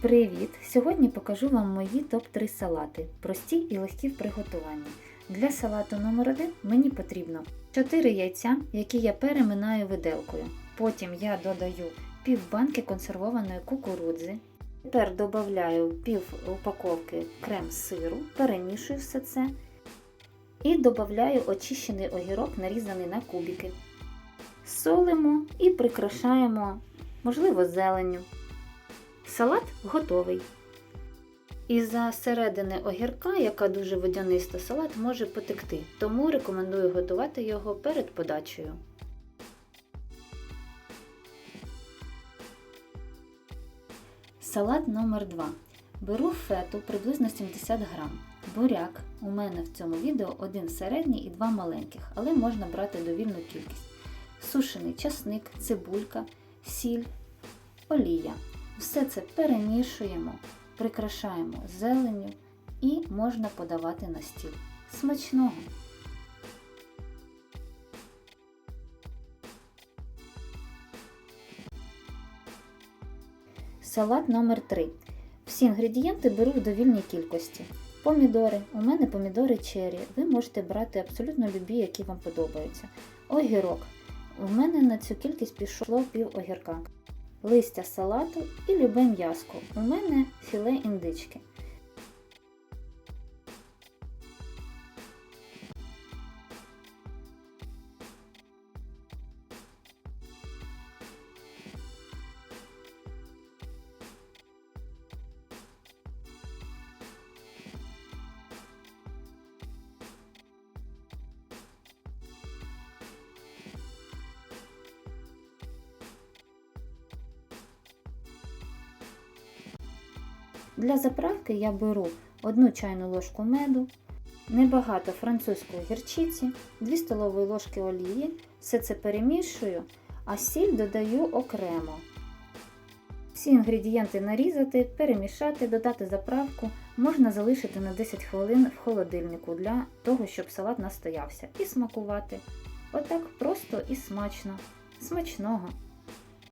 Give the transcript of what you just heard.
Привіт! Сьогодні покажу вам мої топ-3 салати, прості і легкі в приготуванні. Для салату номер 1 мені потрібно 4 яйця, які я переминаю виделкою. Потім я додаю пів банки консервованої кукурудзи. Тепер додаю пів упаковки крем сиру, перемішую все це. І додаю очищений огірок, нарізаний на кубики. Солимо і прикрашаємо, можливо, зеленню. Салат готовий. Із-за середини огірка, яка дуже водяниста, салат може потекти, тому рекомендую готувати його перед подачею. Салат номер 2 Беру фету приблизно 70 грам. Буряк. У мене в цьому відео один середній і два маленьких, але можна брати довільну кількість. Сушений часник, цибулька, сіль, олія. Все це перемішуємо, прикрашаємо зеленню і можна подавати на стіл. Смачного! Салат номер 3 Всі інгредієнти беру в довільній кількості. Помідори. У мене помідори черрі. Ви можете брати абсолютно любі, які вам подобаються. Огірок. У мене на цю кількість пішло пів огірка листя салату і любе м'яско. У мене філе індички. Для заправки я беру 1 чайну ложку меду, небагато французької гірчиці, 2 столові ложки олії. Все це перемішую, а сіль додаю окремо. Всі інгредієнти нарізати, перемішати, додати заправку, можна залишити на 10 хвилин в холодильнику для того, щоб салат настоявся, і смакувати. Отак просто і смачно. Смачного!